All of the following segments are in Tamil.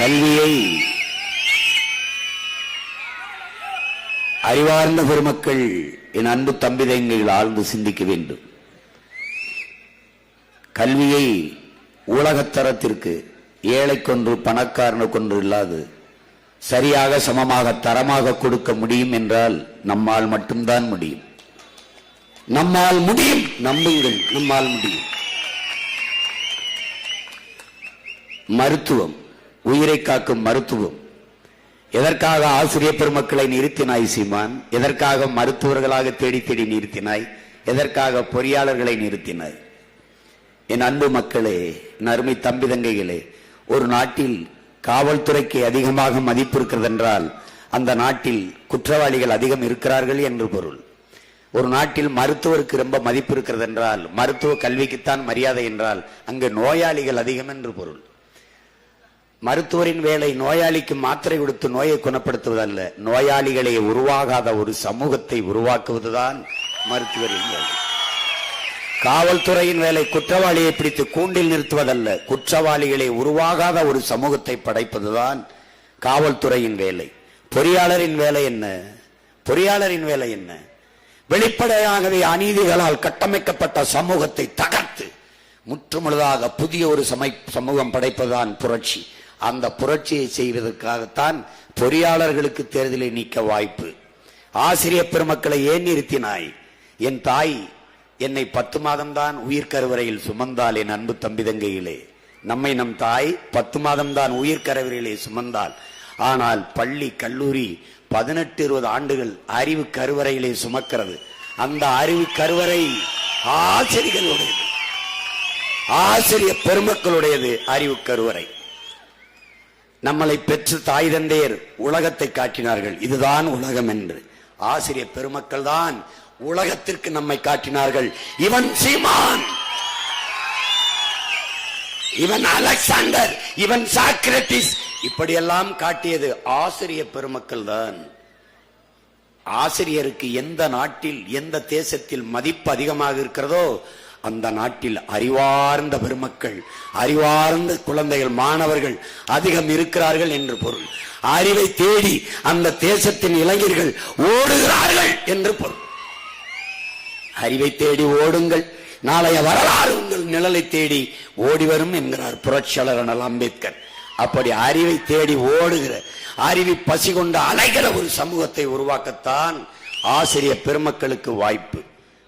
கல்வியை அறிவார்ந்த பெருமக்கள் என் அன்பு தம்பிதைங்களில் ஆழ்ந்து சிந்திக்க வேண்டும். கல்வியை உலகத்தரத்திற்கு ஏழைக்கொன்று பணக்காரனுக்கொன்று இல்லாது சரியாக சமமாக தரமாக கொடுக்க முடியும் என்றால் நம்மால் மட்டும்தான் முடியும். நம்மால் முடியும். நம்புங்கள் நம்மால் முடியும். மருத்துவம். உயிரை காக்கும் மருத்துவம். எதற்காக ஆசிரியர் பெருமக்களை நிறுத்தினாய் சீமான்? எதற்காக மருத்துவர்களாக தேடி தேடி நிறுத்தினாய்? எதற்காக பொறியாளர்களை நிறுத்தினாய்? என் அன்பு மக்களே என் அருமை தம்பி தங்கைகளே ஒரு நாட்டில் காவல்துறைக்கு அதிகமாக மதிப்பு இருக்கிறது என்றால் அந்த நாட்டில் குற்றவாளிகள் அதிகம் இருக்கிறார்கள் என்று பொருள். ஒரு நாட்டில் மருத்துவருக்கு ரொம்ப மதிப்பு இருக்கிறது என்றால் மருத்துவ கல்விக்குத்தான் மரியாதை என்றால் அங்கு நோயாளிகள் அதிகம் என்று பொருள். மருத்துவரின் வேலை நோயாளிக்கு மாத்திரை கொடுத்து நோயை குணப்படுத்துவதல்ல. நோயாளிகளை உருவாகாத ஒரு சமூகத்தை உருவாக்குவதுதான் மருத்துவரின் வேலை. காவல்துறையின் வேலை குற்றவாளியை பிடித்து கூண்டில் நிறுத்துவதல்ல. குற்றவாளிகளை உருவாகாத ஒரு சமூகத்தை படைப்பதுதான் காவல்துறையின் வேலை. பொறியாளரின் வேலை என்ன? பொறியாளரின் வேலை என்ன? வெளிப்படையாகவே அநீதிகளால் கட்டமைக்கப்பட்ட சமூகத்தை தகர்த்து முற்றுமுழுதாக புதிய ஒரு சமை சமூகம் படைப்பதுதான் புரட்சி. அந்த புரட்சியை செய்வதற்காகத்தான் பொறியாளர்களுக்கு தேர்தலை நீக்க வாய்ப்பு. ஆசிரியர் பெருமக்களை ஏன் நிறுத்தினாய்? என் தாய் என்னை பத்து மாதம்தான் உயிர் கருவறையில் சுமந்தால் என் அன்பு தம்பி தங்கையிலே. நம்மை நம் தாய் பத்து மாதம்தான் உயிர் கருவறையிலே சுமந்தால் ஆனால் பள்ளி கல்லூரி பதினெட்டு இருபது ஆண்டுகள் அறிவு கருவறையிலே சுமக்கிறது. அந்த அறிவு கருவறை ஆசிரியர்களுடையது. ஆசிரியர் பெருமக்களுடையது அறிவு கருவறை. நம்மளை பெற்று தாய் தந்தையர் உலகத்தை காட்டினார்கள். இதுதான் உலகம் என்று. ஆசிரியர் பெருமக்கள் தான் உலகத்திற்கு நம்மை காட்டினார்கள். இவன் சீமான். இவன் அலெக்சாண்டர். இவன் சாக்ரட்டிஸ். இப்படியெல்லாம் காட்டியது ஆசிரியர் பெருமக்கள் தான் ஆசிரியருக்கு எந்த நாட்டில் எந்த தேசத்தில் மதிப்பு அதிகமாக இருக்கிறதோ அந்த நாட்டில் அறிவார்ந்த பெருமக்கள் அறிவார்ந்த குழந்தைகள் மாணவர்கள் அதிகம் இருக்கிறார்கள் என்று பொருள். அறிவை தேடி அந்த தேசத்தின் இளைஞர்கள் ஓடுகிறார்கள் என்று பொருள். அறிவை தேடி ஓடுங்கள் நாளைய வரலாறு உங்கள் நிழலை தேடி ஓடி வரும் என்கிறார் புரட்சியாளர் அண்ணல் அம்பேத்கர். அப்படி அறிவை தேடி ஓடுகிற அறிவை பசி கொண்டு அலைகிற ஒரு சமூகத்தை உருவாக்கத்தான் ஆசிரியர் பெருமக்களுக்கு வாய்ப்பு.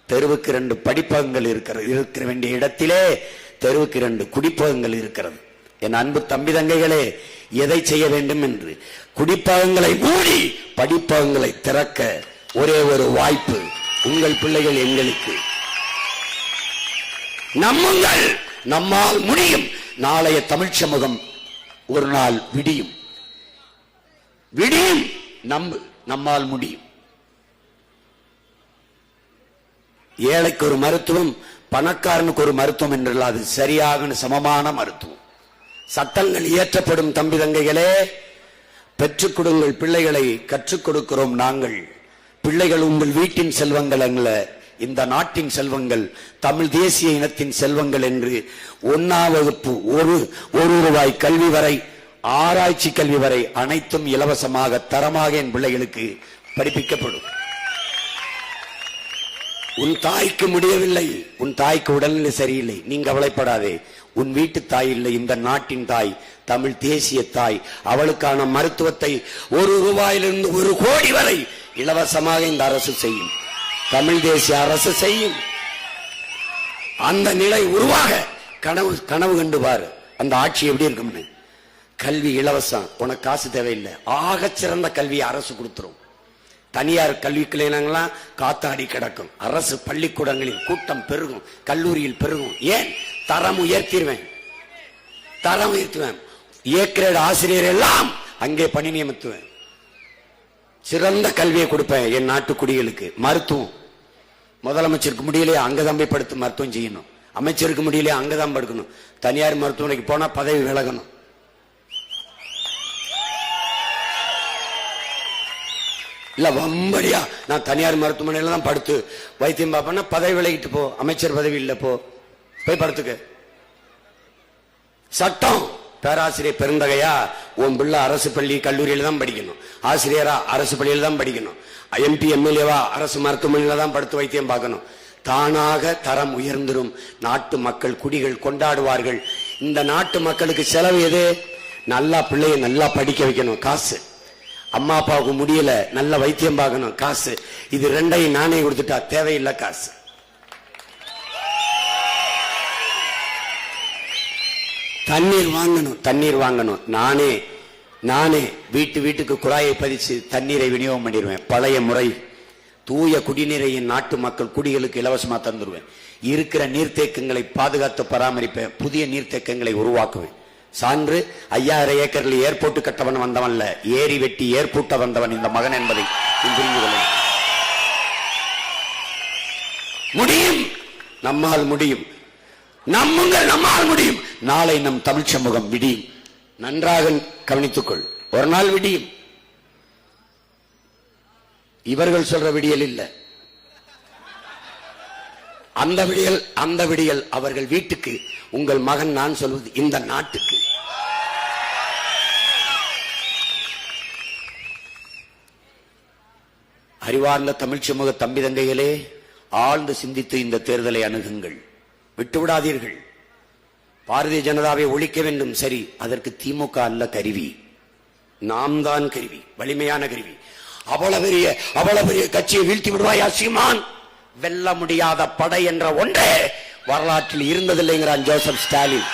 தெருவுக்கு ரெண்டு படிப்பகங்கள் இருக்கிறது. இருக்கிற வேண்டிய இடத்திலே தெருவுக்கு ரெண்டு குடிப்பகங்கள் இருக்கிறது. என் அன்பு தம்பி தங்கைகளே எதை செய்ய வேண்டும் என்று? குடிப்பகங்களை மூடி படிப்பகங்களை திறக்க ஒரே ஒரு வாய்ப்பு உங்கள் பிள்ளைகள் எங்களுக்கு. நம்முங்கள் நம்மால் முடியும். நாளைய தமிழ் சமூகம் ஒரு நாள் விடியும். விடியும். நம்பு. நம்மால் முடியும். ஏழைக்கு ஒரு மருத்துவம் பணக்காரனுக்கு ஒரு மருத்துவம் என்றால் அது சரியாக சமமான மருத்துவம். சட்டங்கள் இயற்றப்படும் தம்பி தங்கைகளே பெற்றுக் கொடுங்கள் பிள்ளைகளை கற்றுக் கொடுக்கிறோம் நாங்கள். பிள்ளைகள் உங்கள் வீட்டின் செல்வங்கள் அல்ல இந்த நாட்டின் செல்வங்கள் தமிழ் தேசிய இனத்தின் செல்வங்கள் என்று ஒன்னாம் வகுப்பு ஒரு ஒரு ரூபாய் கல்வி வரை ஆராய்ச்சி கல்வி வரை அனைத்தும் இலவசமாக தரமாக என் பிள்ளைகளுக்கு படிப்பிக்கப்படும். உன் தாய்க்கு முடியவில்லை. உன் தாய்க்கு உடல்நிலை சரியில்லை. நீ கவலைப்படாதே. உன் வீட்டு தாய் இல்லை. இந்த நாட்டின் தாய் தமிழ் தேசிய தாய். அவளுக்கான மருத்துவத்தை ஒரு ரூபாயிலிருந்து ஒரு கோடி வரை இலவசமாக இந்த அரசு செய்யும். தமிழ் தேசிய அரசு செய்யும். அந்த நிலை உருவாக கனவு கனவு கண்டு பாரு. அந்த ஆட்சி எப்படி இருக்கும்னு. கல்வி இலவசம். உனக்கு காசு தேவையில்லை. ஆக சிறந்த கல்வியை அரசு கொடுத்துரும். தனியார் கல்வி கிளையங்கள்லாம் காத்தாடி கிடக்கும். அரசு பள்ளிக்கூடங்களில் கூட்டம் பெருகும் கல்லூரியில் பெருகும். ஏன்? தரம் உயர்த்திடுவேன். தரம் உயர்த்துவேன். ஏக்கிரேடு ஆசிரியர் எல்லாம் அங்கே பணி நியமித்துவேன். சிறந்த கல்வியை கொடுப்பேன் என் நாட்டு குடிகளுக்கு மருத்துவம். முதலமைச்சருக்கு முடியலையே அங்கதான் போய் படுத்து மருத்துவம் செய்யணும். அமைச்சருக்கு முடியலையே அங்கதான் படுக்கணும். தனியார் மருத்துவமனைக்கு போனா பதவி விலகணும். இல்ல வம்படியா. நான் தனியார் மருத்துவமனையில தான் படுத்து. வைத்தியம் பார்ப்பேன்னா பதவி விலகிட்டு போ. அமைச்சர் பதவி இல்ல போ. போய் படுத்துக்க. சட்டம். பேராசிரியர் பெருந்தகையா உன் பிள்ளை அரசு பள்ளி கல்லூரியில தான் படிக்கணும். ஆசிரியரா அரசு பள்ளியில தான் படிக்கணும். எம்பி எம்எல்ஏவா அரசு மருத்துவமனையில தான் படுத்து வைத்தியம் பார்க்கணும். தானாக தரம் உயர்ந்திரும். நாட்டு மக்கள் குடிகள் கொண்டாடுவார்கள். இந்த நாட்டு மக்களுக்கு செலவு எது? நல்லா பிள்ளைய நல்லா படிக்க வைக்கணும். காசு. அம்மா அப்பாவுக்கு முடியல. நல்ல வைத்தியம் பார்க்கணும். காசு. இது ரெண்டையும் நானே கொடுத்துட்டா தேவையில்லை காசு. தண்ணீர் வாங்கணும். தண்ணீர் வாங்கணும். நானே நானே வீட்டு வீட்டுக்கு குழாயை பதிச்சு தண்ணீரை விநியோகம் பண்ணிடுவேன். பழைய முறை. தூய குடிநீரை என் நாட்டு மக்கள் குடிகளுக்கு இலவசமாக தந்துடுவேன். இருக்கிற நீர்த்தேக்கங்களை பாதுகாத்து பராமரிப்பேன். புதிய நீர்த்தேக்கங்களை உருவாக்குவேன். சான்று ஐயாயிரம் ஏக்கர்ல ஏர்போர்ட் கட்டவன் வந்தவன்ல. ஏரி வெட்டி ஏர்போர்ட்ட வந்தவன் இந்த மகன் என்பதை புரிந்து கொள்ள முடியும். நம்மால் முடியும். நம்முங்கள் நம்மால் முடியும். நாளை நம் தமிழ் சமூகம் விடியும். நன்றாக கவனித்துக்கொள். ஒரு நாள் விடியும். இவர்கள் சொல்ற விடியல் இல்ல. அந்த விடியல் அந்த விடியல் அவர்கள் வீட்டுக்கு உங்கள் மகன் நான் சொல்வது இந்த நாட்டுக்கு. அறிவார்ந்த தமிழ் சமூக தம்பி தங்கைகளே ஆழ்ந்து சிந்தித்து இந்த தேர்தலை அணுகுங்கள். விட்டுவிடாதீர்கள். பாரதிய ஜனதாவை ஒழிக்க வேண்டும். சரி அதற்கு திமுக அல்ல கருவி. நாம் தான் கருவி வலிமையான கருவி. அவ்வளவு பெரிய அவ்வளவு பெரிய கட்சியை வீழ்த்தி விடுவாயா சீமான்? வெல்ல முடியாத படை என்ற ஒன்றே வரலாற்றில் இருந்ததில்லைங்கிறான் ஜோசப் ஸ்டாலின்.